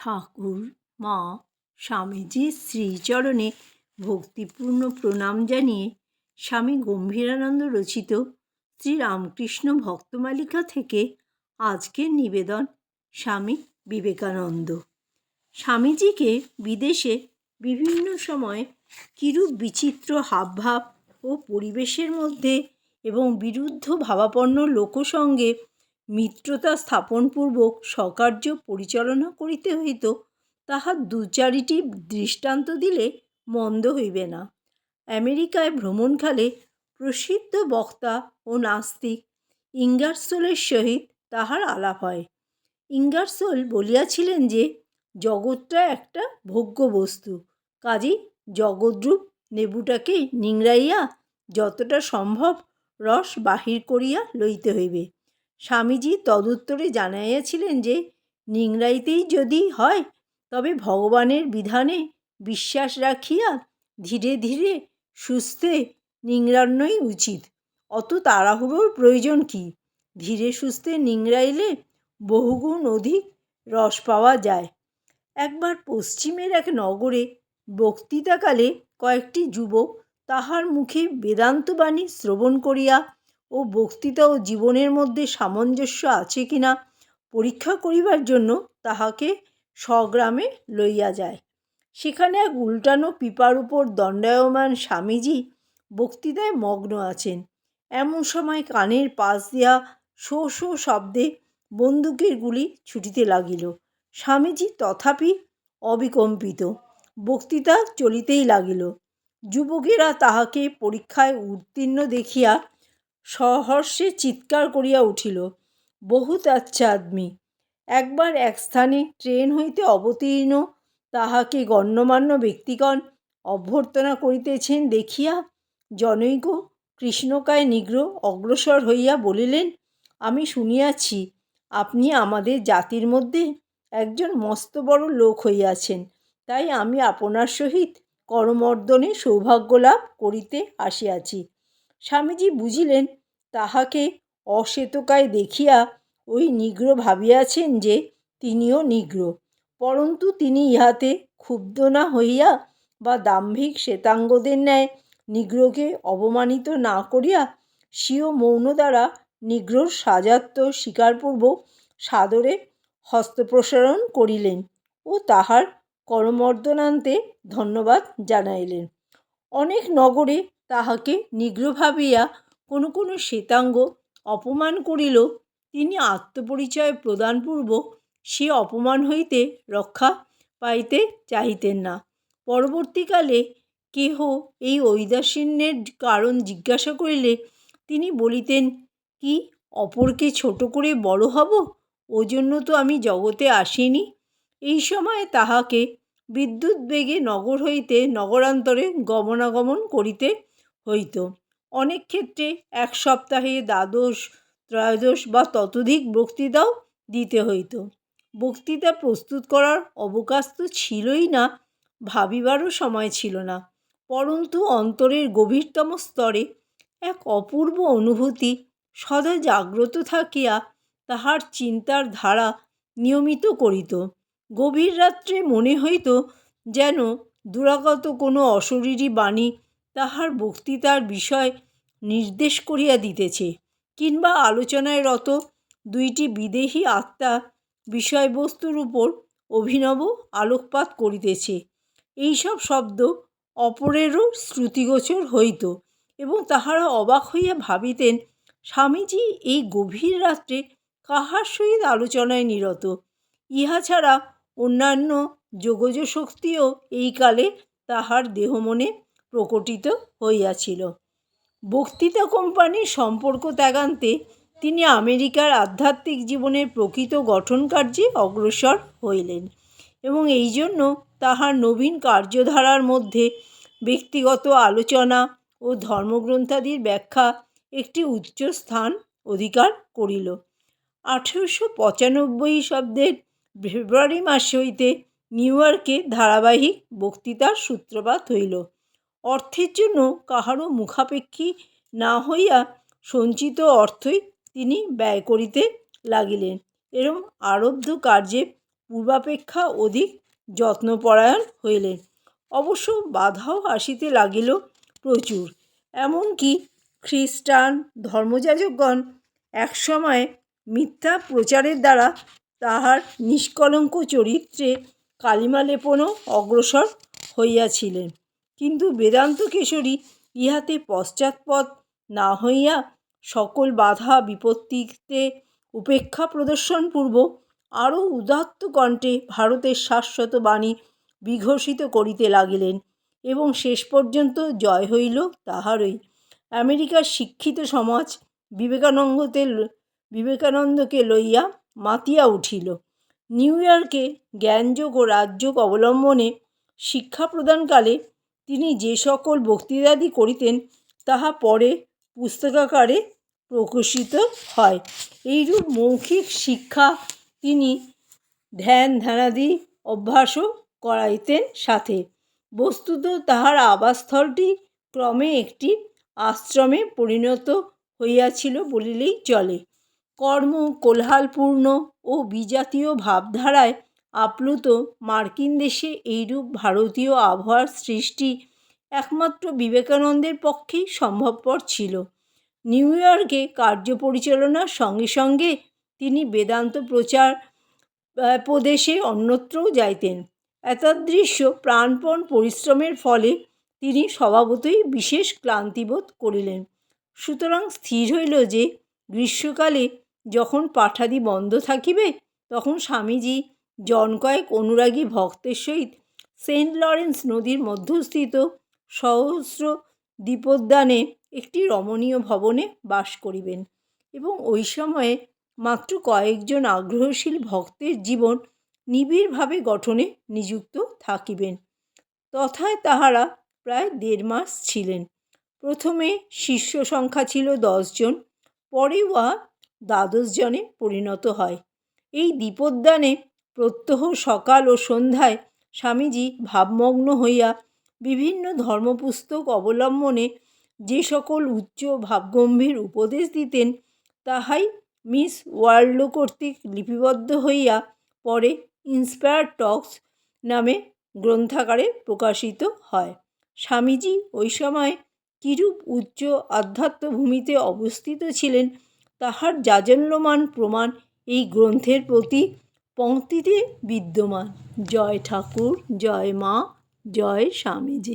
ঠাকুর, মা স্বামীজির শ্রীচরণে ভক্তিপূর্ণ প্রণাম জানিয়ে স্বামী গম্ভীরানন্দ রচিত শ্রীরামকৃষ্ণ ভক্তমালিকা থেকে আজকের নিবেদন স্বামী বিবেকানন্দ। স্বামীজিকে বিদেশে বিভিন্ন সময় কিরূপ বিচিত্র হাবভাব ও পরিবেশের মধ্যে এবং বিরুদ্ধ ভাবাপন্ন লোকসঙ্গে মিত্রতা স্থাপনপূর্বক স্বকার্য পরিচালনা করিতে হইত তাহার দু চারিটি দৃষ্টান্ত দিলে মন্দ হইবে না। আমেরিকায় ভ্রমণকালে প্রসিদ্ধ বক্তা ও নাস্তিক ইঙ্গারসোলের সহিত তাহার আলাপ হয়। ইঙ্গারসোল বলিয়াছিলেন যে, জগৎটা একটা ভোগ্য বস্তু কাজেই জগদ্রূপ নেবুটাকে নিংড়াইয়া যতটা সম্ভব রস বাহির করিয়া লইতে হইবে। স্বামীজি তদুত্তরে জানাইয়াছিলেন যে, নিংড়াইতেই যদি হয়, তবে ভগবানের বিধানে বিশ্বাস রাখিয়া ধীরে ধীরে সুস্থে নিংড়ানোই উচিত। অত তাড়াহুড়োর প্রয়োজন কী? ধীরে সুস্থে নিংড়াইলে বহুগুণ অধিক রস পাওয়া যায়। একবার পশ্চিমের এক নগরে বক্তৃতাকালে কয়েকটি যুবক তাহার মুখে বেদান্তবাণী শ্রবণ করিয়া ও বক্তৃতা ও জীবনের মধ্যে সামঞ্জস্য আছে কি না পরীক্ষা করিবার জন্য তাহাকে স্বগ্রামে লইয়া যায়। সেখানে এক উল্টানো পিপার উপর দণ্ডায়মান স্বামীজি বক্তৃতায় মগ্ন আছেন। এমন সময় কানের পাশ দিয়া শো শো শব্দে বন্দুকের গুলি ছুটিতে লাগিল। স্বামীজি তথাপি অবিকম্পিত, বক্তৃতা চলিতেই লাগিল। যুবকেরা তাহাকে পরীক্ষায় উত্তীর্ণ দেখিয়া সহর্ষে চিৎকার করিয়া উঠিল, বহুত আচ্ছা আদমি, একবার এক স্থানে ট্রেন হইতে অবতীর্ণ তাহাকে গণ্যমান্য ব্যক্তিগণ অভ্যর্থনা করিতেছেন দেখিয়া জনৈক কৃষ্ণকায় নিগ্র অগ্রসর হইয়া বলিলেন, আমি শুনিয়াছি আপনি আমাদের জাতির মধ্যে একজন মস্ত বড় লোক হইয়াছেন, তাই আমি আপনার সহিত করমর্দনে সৌভাগ্য লাভ করিতে আসিয়াছি। স্বামীজি বুঝিলেন তাহাকে অশ্বেতকায় দেখিয়া ওই নিগ্র ভাবিয়াছেন যে তিনিও নিগ্র। পরন্তু তিনি ইহাতে ক্ষুব্ধ না হইয়া বা দাম্ভিক শ্বেতাঙ্গদের ন্যায় নিগ্রকে অবমানিত না করিয়া স্বীয় মৌন দ্বারা নিগ্রোর সাজাত্য স্বীকারপূর্বক সাদরে হস্তপ্রসারণ করিলেন ও তাহার করমর্দনান্তে ধন্যবাদ জানাইলেন। অনেক নগরে তাহাকে নিগ্র ভাবিয়া কোনো কোনো শ্বেতাঙ্গ অপমান করিল, তিনি আত্মপরিচয় প্রদানপূর্বক সে অপমান হইতে রক্ষা পাইতে চাহিতেন না। পরবর্তীকালে কেহ এই ঔদাসীন্যের কারণ জিজ্ঞাসা করিলে, তিনি বলিতেন, কি, অপরকে ছোট করে বড় হব? ও জন্য তো আমি জগতে আসিনি এই সময় তাহাকে বিদ্যুৎ বেগে নগর হইতে নগরান্তরে গমনাগমন করিতে হইত। অনেক ক্ষেত্রে এক সপ্তাহে দ্বাদশ, ত্রয়োদশ বা ততোধিক বক্তৃতাও দিতে হইত। বক্তৃতা প্রস্তুত করার অবকাশ তো ছিলই না, ভাবিবারও সময় ছিল না। পরন্তু অন্তরের গভীরতম স্তরে এক অপূর্ব অনুভূতি সদা জাগ্রত থাকিয়া তাহার চিন্তার ধারা নিয়মিত করিত। গভীর রাত্রে মনে হইত যেন দূরাগত কোনো অশরীরী বাণী তাহার বক্তৃতার বিষয় নির্দেশ করিয়া দিতেছে, কিংবা আলোচনায় রত দুইটি বিদেহী আত্মা বিষয়বস্তুর উপর অভিনব আলোকপাত করিতেছে। এইসব শব্দ অপরেরও শ্রুতিগোচর হইত, এবং তাহারা অবাক হইয়া ভাবিতেন, স্বামীজি এই গভীর রাত্রে কাহার সহিত আলোচনায় নিরত? ইহা ছাড়া অন্যান্য যোগজ শক্তিও এই কালে তাহার দেহমনে প্রকটিত হইয়াছিল। বক্তৃতা কোম্পানির সম্পর্ক ত্যাগান্তে তিনি আমেরিকার আধ্যাত্মিক জীবনের প্রকৃত গঠন কার্যে অগ্রসর হইলেন এবং এই জন্য তাহার নবীন কার্যধারার মধ্যে ব্যক্তিগত আলোচনা ও ধর্মগ্রন্থাদির ব্যাখ্যা একটি উচ্চ স্থান অধিকার করিল। আঠেরোশো পঁচানব্বই শব্দের ফেব্রুয়ারি মাস হইতে নিউ ইয়র্কে ধারাবাহিক বক্তৃতার সূত্রপাত হইল। অর্থের জন্য কাহারও মুখাপেক্ষী না হইয়া সঞ্চিত অর্থই তিনি ব্যয় করিতে লাগিলেন। এরম আরব্ধ কার্যে পূর্বাপেক্ষা অধিক যত্নপরায়ণ হইলেন। অবশ্য বাধাও আসিতে লাগিল প্রচুর। এমনকি খ্রিস্টান ধর্মযাজকগণ একসময় মিথ্যা প্রচারের দ্বারা তাহার নিষ্কলঙ্ক চরিত্রে কালিমা লেপনও অগ্রসর হইয়াছিলেন। কিন্তু বেদান্ত কেশরী ইহাতে পশ্চাৎপদ না হইয়া সকল বাধা বিপত্তিতে উপেক্ষা প্রদর্শনপূর্বক আরও উদাত্ত কণ্ঠে ভারতের শাশ্বত বাণী বিঘোষিত করিতে লাগিলেন এবং শেষ পর্যন্ত জয় হইল তাহারই। আমেরিকার শিক্ষিত সমাজ বিবেকানন্দতে বিবেকানন্দকে লইয়া মাতিয়া উঠিল। নিউ ইয়র্কে জ্ঞানযোগ ও রাজযোগ অবলম্বনে শিক্ষা প্রদানকালে তিনি যে সকল বক্তৃতাদি করিতেন, তাহা পরে পুস্তকাকারে প্রকাশিত হয়। এইরূপ মৌখিক শিক্ষা তিনি ধ্যান ধ্যানাদি অভ্যাসও করাইতেন সাথে। বস্তুত তাহার আবাসস্থলটি ক্রমে একটি আশ্রমে পরিণত হইয়াছিল বলিলেই চলে। কর্ম কোলাহলপূর্ণ ও বিজাতীয় ভাবধারায় আপ্লুত মার্কিন দেশে এইরূপ ভারতীয় আবহাওয়ার সৃষ্টি একমাত্র বিবেকানন্দের পক্ষেই সম্ভবপর ছিল। নিউ ইয়র্কে কার্য পরিচালনার সঙ্গে সঙ্গে তিনি বেদান্ত প্রচার প্রদেশে অন্যত্রও যাইতেন। এতাদৃশ্য প্রাণপণ পরিশ্রমের ফলে তিনি স্বভাবতই বিশেষ ক্লান্তিবোধ করিলেন। সুতরাং স্থির হইল যে, গ্রীষ্মকালে যখন পাঠাদি বন্ধ থাকিবে, তখন স্বামীজি জন কয়েক অনুরাগী ভক্তের সহিত সেন্ট লরেন্স নদীর মধ্যস্থিত সহস্র দ্বীপোদ্যানে একটি রমণীয় ভবনে বাস করিবেন এবং ওই সময়ে মাত্র কয়েকজন আগ্রহশীল ভক্তের জীবন নিবিড়ভাবে গঠনে নিযুক্ত থাকিবেন। তথায় তাহারা প্রায় দেড় মাস ছিলেন। প্রথমে শিষ্য সংখ্যা ছিল দশজন পরে উহা দ্বাদশ জনে পরিণত হয়। এই দ্বীপোদ্যানে প্রত্যহ সকাল ও সন্ধ্যায় স্বামীজি ভাবমগ্ন হইয়া বিভিন্ন ধর্মপুস্তক অবলম্বনে যে সকল উচ্চ ভাবগম্ভীর উপদেশ দিতেন, তাহাই মিস ওয়ার্ল্ড কর্তৃক লিপিবদ্ধ হইয়া পরে ইন্সপায়ার টক্স নামে গ্রন্থাকারে প্রকাশিত হয়। স্বামীজি ওই সময় কিরূপ উচ্চ আধ্যাত্ম ভূমিতে অবস্থিত ছিলেন, তাহার জাজল্যমান প্রমাণ এই গ্রন্থের প্রতি পংক্তিতে বিদ্যমান। জয় ঠাকুর জয় মা জয় স্বামীজি।